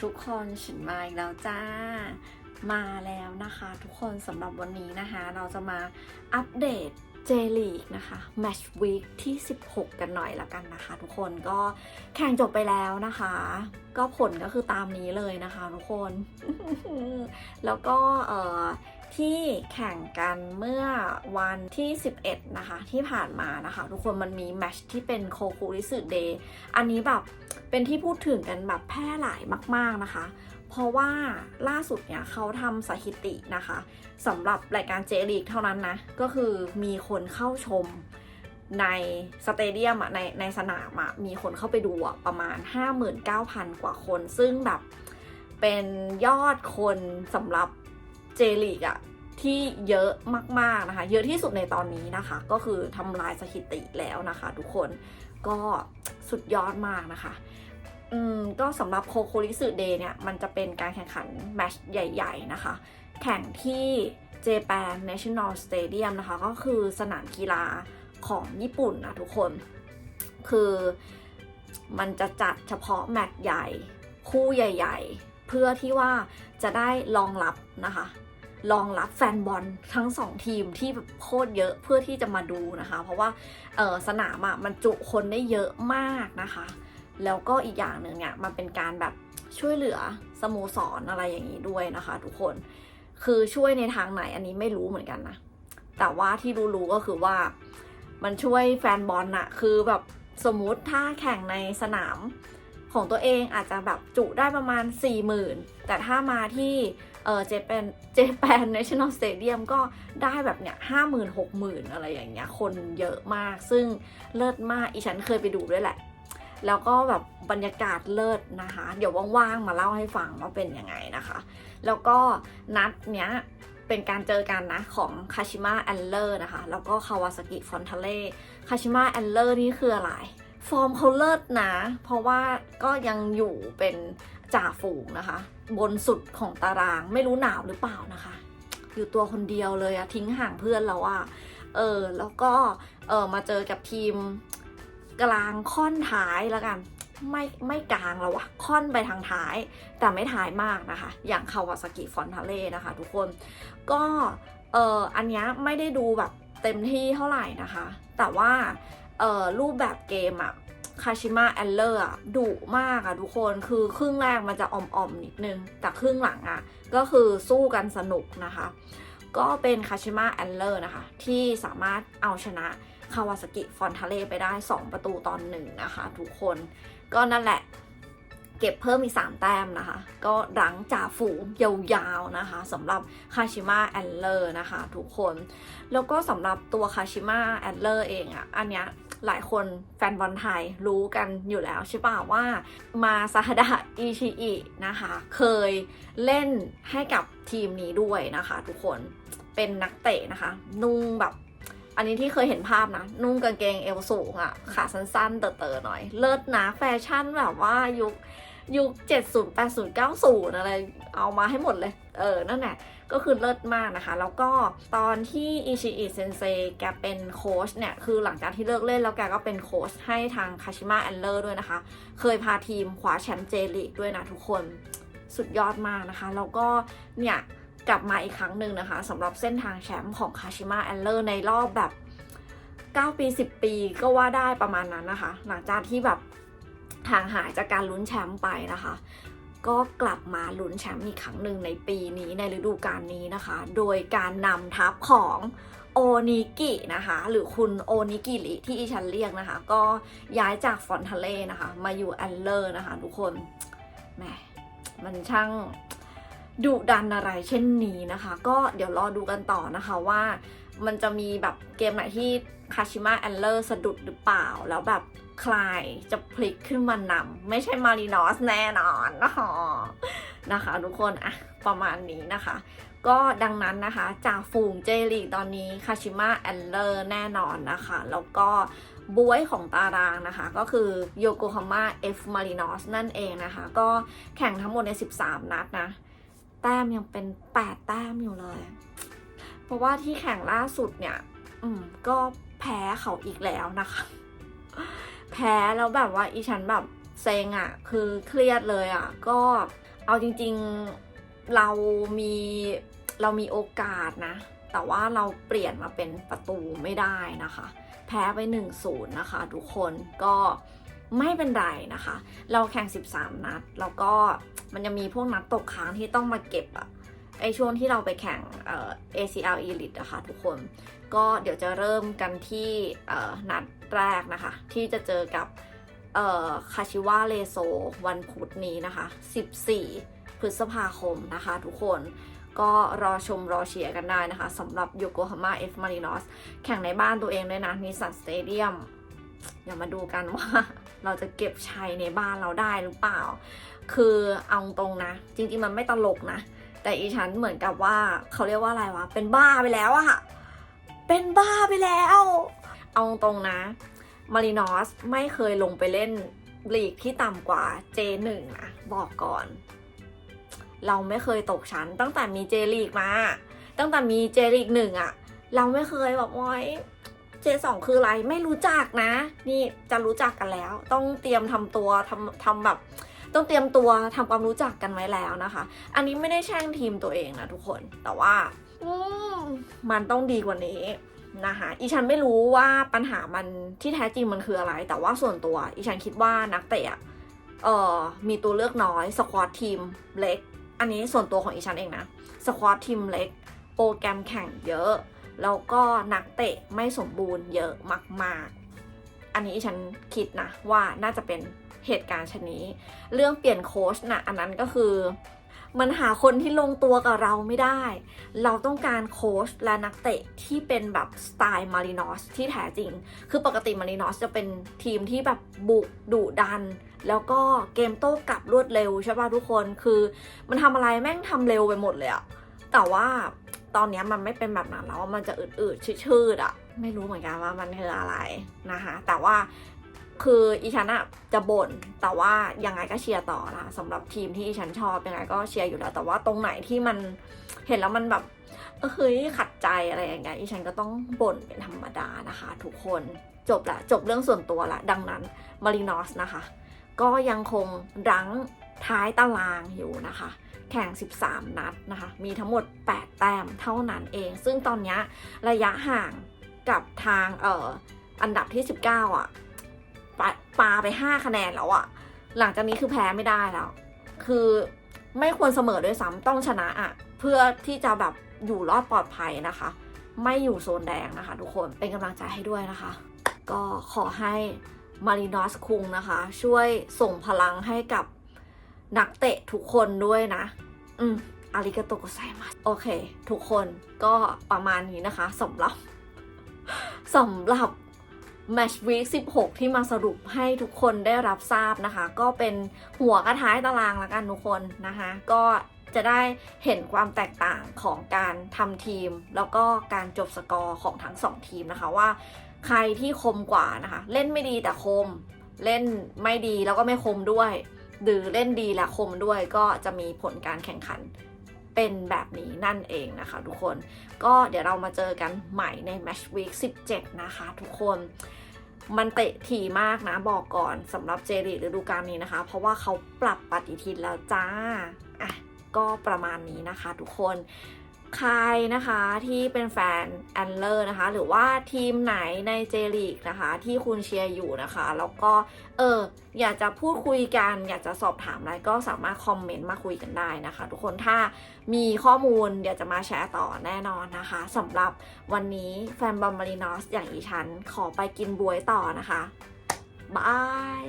ทุกคนฉันมาอีกแล้วจ้า มาแล้วนะคะทุกคนสำหรับวันนี้นะคะ เราจะมาอัปเดตเจลีกนะคะแม t ช h วีคที่ 16 กันหน่อยละกันนะคะ ทุกคนก็แข่งจบไปแล้วนะคะ ก็ผลก็คือตามนี้เลยนะคะ ทุกคน แล้วก็เอ่อ ที่แข่งกันเมื่อวันที่ 11 นะคะ ที่ผ่านมานะคะ ทุกคนมันมีแมชที่เป็นโคคูริสึเดย์อันนี้แบบเป็นที่พูดถึงกันแบบแพร่หลายมาก ๆนะคะ เพราะว่าล่าสุดเนี่ยเขาทำสถิตินะคะสำหรับรายการเจลีกเท่านั้นนะ ก็คือมีคนเข้าชมในสเตเดียมอะในในสนามอะมีคนเข้าไปดูอะประมาณ 59,000 กว่าคน ซึ่งแบบเป็นยอดคนสำหรับ เจลีกอะที่เยอะมากๆนะคะ เยอะที่สุดในตอนนี้นะคะ ก็คือทำลายสถิติแล้วนะคะ ทุกคนก็สุดยอดมากนะคะอืมก็สำหรับโคโคริสึเดย์เนี่ยมันจะเป็นการแข่งขันแมชใหญ่ ๆ นะคะ แข่งที่ Japan National Stadium นะคะ ก็คือสนามกีฬาของญี่ปุ่นนะทุกคน คือมันจะจัดเฉพาะแมตช์ใหญ่ คู่ใหญ่ ๆ เพื่อที่ว่าจะได้รองรับนะคะ รองรับแฟนบอลทั้งสองทีมที่แบบโคตรเยอะเพื่อที่จะมาดูนะคะ เพราะว่าสนามอะ่ะมันจุคนได้เยอะมากนะคะ แล้วก็อีกอย่างหนึ่งเนี่ยมันเป็นการแบบช่วยเหลือสโมสรอะไรอย่างนี้ด้วยนะคะ ทุกคนคือช่วยในทางไหนอันนี้ไม่รู้เหมือนกันนะแต่ว่าที่รู้ๆก็คือว่ามันช่วยแฟนบอลน่ะคือแบบสมมุติถ้าแข่งในสนาม ของตัวเองอาจจะแบบจุได้ประมาณ 4 0,000 แต่ถ้ามาที่เออเจแปนเจแปนเนชั่นแนลสเตเดียมก็ได้แบบเนี้ยห้าหมื่นหกหมื่นอะไรอย่างเงี้ยคนเยอะมาก ซึ่งเลิศมากอีฉันเคยไปดูด้วยแหละ แล้วก็แบบบรรยากาศเลิศนะคะ เดี๋ยวว่างๆ มาเล่าให้ฟังว่าเป็นยังไงนะคะ แล้วก็นัดเนี้ยเป็นการเจอกันนะของคาชิมะแอนเลอร์นะคะ แล้วก็คาวาซากิฟอนทาเล่คาชิมะแอนเลอร์นี่คืออะไร ฟอร์มเขาเลิศนะ เพราะว่าก็ยังอยู่เป็นจ่าฝูงนะคะ บนสุดของตารางไม่รู้หนาวหรือเปล่านะคะ อยู่ตัวคนเดียวเลยอะทิ้งห่างเพื่อนแล้วอะเออแล้วก็เออมาเจอกับทีมกลางค่อนท้ายแล้วกันไม่ไม่กลางแล้ววะค่อนไปทางท้าย แต่ไม่ท้ายมากนะคะ อย่างคาวาซากิฟอนทาเล่นะคะ ทุกคนก็เอออันเนี้ยไม่ได้ดูแบบเต็มที่เท่าไหร่นะคะ แต่ว่า เออรูปแบบเกมอะคาชิมะแอนเลอร์อะดุมากอะทุกคนคือครึ่งแรกมันจะอ่อมๆนิดนึง แต่ครึ่งหลังอะก็คือสู้กันสนุกนะคะ ก็เป็นคาชิมะแอนเลอร์นะคะ ที่สามารถเอาชนะคาวาซากิฟอนทาเล่ไปได้ 2 ประตูตอนหนึ่งนะคะ ทุกคนก็นั่นแหละ เก็บเพิ่มอีก 3 แต้มนะคะ ก็หลังจ่าฝูงยาวๆนะคะสำหรับคาชิมะแอนเลอร์นะคะทุกคน แล้วก็สำหรับตัวคาชิมะแอนเลอร์เองอะ่ะ อันเนี้ยหลายคนแฟนบอลไทยรู้กันอยู่แล้วใช่ป่ะว่ามาซาฮดะอิชิอินะคะ เคยเล่นให้กับทีมนี้ด้วยนะคะทุกคนเป็นนักเตะนะคะ นุ่งแบบ อันนี้ที่เคยเห็นภาพนะ นุ่งกางเกงเอวสูงอะ่ะ ขาสั้นๆ เต๋อๆหน่อย เลิศนะแฟชั่นแบบว่ายุคยุค 70 80 90 อะไร เอามาให้หมดเลย เออ นั่นแหละ ก็คือเลิศมากนะคะ แล้วก็ตอนที่อิชิอิเซนเซแกเป็นโค้ชเนี่ย คือหลังจากที่เลิกเล่นแล้วแกก็เป็นโค้ชให้ทางคาชิมะแอนเลอร์ด้วยนะคะ เคยพาทีมคว้าแชมป์เจลีกด้วยนะทุกคน สุดยอดมากนะคะ แล้วก็เนี่ย กลับมาอีกครั้งหนึ่งนะคะสำหรับเส้นทางแชมป์ของคาชิมะแอนเลอร์ในรอบแบบ 9 ปี 10 ปีก็ว่าได้ประมาณนั้นนะคะ หลังจากที่แบบทางหายจากการลุ้นแชมป์ไปนะคะ ก็กลับมาลุ้นแชมป์อีกครั้งหนึ่งในปีนี้ในฤดูกาลนี้นะคะ โดยการนำทัพของโอนิกินะคะ หรือคุณโอนิกิริที่อีฉันเรียกนะคะ ก็ย้ายจากฟอนทาเลนะคะ มาอยู่แอนเลอร์นะคะ ทุกคนแหมมันช่าง ดุดันอะไรเช่นนี้นะคะ ก็เดี๋ยวรอดูกันต่อนะคะว่ามันจะมีแบบเกมไหนที่คาชิมะแอนเลอร์สะดุดหรือเปล่า แล้วแบบใครจะพลิกขึ้นมานำไม่ใช่มารีนอสแน่นอนนะคะนะคะ ทุกคนอะประมาณนี้นะคะ ก็ดังนั้นนะคะ จากฝูงเจลีกตอนนี้คาชิมะแอนเลอร์แน่นอนนะคะ แล้วก็บวยของตารางนะคะ ก็คือโยโกฮาม่าเอฟมารีนอสนั่นเองนะคะ ก็แข่งทั้งหมดใน 13 นัดนะ แต้มยังเป็น 8 แต้มอยู่เลย เพราะว่าที่แข่งล่าสุดเนี่ย อืม ก็แพ้เขาอีกแล้วนะคะ แพ้แล้วแบบว่าอีฉันแบบเซ็งอะ่ะ คือเครียดเลยอะ่ะ ก็เอาจริง ๆ เรามีเรามีโอกาสนะ แต่ว่าเราเปลี่ยนมาเป็นประตูไม่ได้นะคะ แพ้ไป1-0นะคะ ทุกคนก็ ไม่เป็นไรนะคะ เราแข่ง 13 นัด แล้วก็มันจะมีพวกนัดตกค้างที่ต้องมาเก็บอะไอช่วงที่เราไปแข่งเอ่อ ACL Elite นะคะทุกคน ก็เดี๋ยวจะเริ่มกันที่เอ่อนัดแรกนะคะ ที่จะเจอกับเอ่อคาชิวาเลโซวันพุธนี้นะคะ 14 พฤษภาคมนะคะทุกคนก็รอชมรอเชียร์กันได้นะคะสำหรับโยโกฮาม่าเอฟมารินอสแข่งในบ้านตัวเองด้วยนะนิสสันสเตเดียมอย่ามาดูกันว่า เราจะเก็บใช้ในบ้านเราได้หรือเปล่า คือเอาตรงนะ จริงๆมันไม่ตลกนะ แต่อีฉันเหมือนกับว่าเขาเรียกว่าอะไรวะ เป็นบ้าไปแล้วอะค่ะ เป็นบ้าไปแล้ว เอาตรงนะมารินอสไม่เคยลงไปเล่นบลีกที่ต่ำกว่า J1 นะบอกก่อน เราไม่เคยตกชั้น ตั้งแต่มีเจลีกมา ตั้งแต่มีเจลีกหนึ่งอะเราไม่เคยแบบว้อย J2 คืออะไรไม่รู้จักนะ นี่จะรู้จักกันแล้ว ต้องเตรียมทำตัวทำทำแบบ ต้องเตรียมตัวทำความรู้จักกันไว้แล้วนะคะ อันนี้ไม่ได้แช่งทีมตัวเองนะทุกคนแต่ว่ามันต้องดีกว่านี้นะคะอีฉันไม่รู้ว่าปัญหามันที่แท้จริงมันคืออะไร แต่ว่าส่วนตัว อีฉันคิดว่านักเตะเอ่อมีตัวเลือกน้อยสควอตทีมเล็ก อันนี้ส่วนตัวของอีฉันเองนะสควอตทีมเล็ก โปรแกรมแข่งเยอะ แล้วก็นักเตะไม่สมบูรณ์เยอะมาก ๆ อันนี้ฉันคิดนะว่าน่าจะเป็นเหตุการณ์ชนนี้ เรื่องเปลี่ยนโค้ชนะอันนั้นก็คือ มันหาคนที่ลงตัวกับเราไม่ได้ เราต้องการโค้ชและนักเตะที่เป็นแบบสไตล์มารินอสที่แท้จริง คือปกติมารินอสจะเป็นทีมที่แบบบุกดุดัน แล้วก็เกมโต้กลับรวดเร็วใช่ป่ะทุกคน คือ มันทำอะไรแม่งทำเร็วไปหมดเลยอะแต่ว่า ตอนนี้มันไม่เป็นแบบนั้นแล้วมันจะอืดๆชืดๆอะไม่รู้เหมือนกันว่ามันคืออะไรนะคะ แต่ว่าคืออีฉันอะจะบ่นแต่ว่ายังไงก็เชียร์ต่อนะสำหรับทีมที่อีฉันชอบยังไงก็เชียร์อยู่แล้ว แต่ว่าตรงไหนที่มันเห็นแล้วมันแบบเออเฮ้ยขัดใจอะไรอย่างเงี้ยอีฉันก็ต้องบ่นเป็นธรรมดานะคะ ทุกคนจบละจบเรื่องส่วนตัวละ ดังนั้นมารินอสนะคะ ก็ยังคงรั้ง ท้ายตารางอยู่นะคะ แข่ง 13 นัดนะคะ มีทั้งหมด 8 แต้มเท่านั้นเอง ซึ่งตอนนี้ระยะห่างกับทางเอ่ออันดับที่ 19 อะปาปาไป 5 คะแนนแล้วอะ หลังจากนี้คือแพ้ไม่ได้แล้ว คือไม่ควรเสมอด้วยซ้ำต้องชนะอะ เพื่อที่จะแบบอยู่รอดปลอดภัยนะคะ ไม่อยู่โซนแดงนะคะ ทุกคนเป็นกำลังใจให้ด้วยนะคะ ก็ขอให้มารินอสคุงนะคะ ช่วยส่งพลังให้กับ นักเตะทุกคนด้วยนะ อืมอาริกาโตโกไซมัสโอเค ทุกคนก็ประมาณนี้นะคะสำหรับสำหรับ Match Week 16 ที่มาสรุปให้ทุกคนได้รับทราบนะคะ ก็เป็นหัวกระท้ายตารางละกันทุกคนนะคะ ก็จะได้เห็นความแตกต่างของการทำทีม แล้วก็การจบสกอร์ของทั้งสองทีมนะคะว่า ใครที่คมกว่านะคะ เล่นไม่ดีแต่คม เล่นไม่ดีแล้วก็ไม่คมด้วย หรือเล่นดีและคมด้วยก็จะมีผลการแข่งขันเป็นแบบนี้นั่นเองนะคะทุกคน ก็เดี๋ยวเรามาเจอกันใหม่ใน Match Week 17 นะคะทุกคนมันเตะถี่มากนะบอกก่อนสำหรับเจลีฤดูกาลนี้นะคะ เพราะว่าเขาปรับปฏิทินแล้วจ้าอะก็ประมาณนี้นะคะทุกคน ใครนะคะที่เป็นแฟนแอนเลอร์นะคะ หรือว่าทีมไหนในเจลีกนะคะ ที่คุณเชียร์อยู่นะคะ แล้วก็เอออยากจะพูดคุยกัน อยากจะสอบถามอะไรก็สามารถคอมเมนต์มาคุยกันได้นะคะ ทุกคนถ้ามีข้อมูลเดี๋ยวจะมาแชร์ต่อแน่นอนนะคะสำหรับวันนี้แฟนบอมมารีนอสอย่างอีฉันขอไปกินบวยต่อนะคะบาย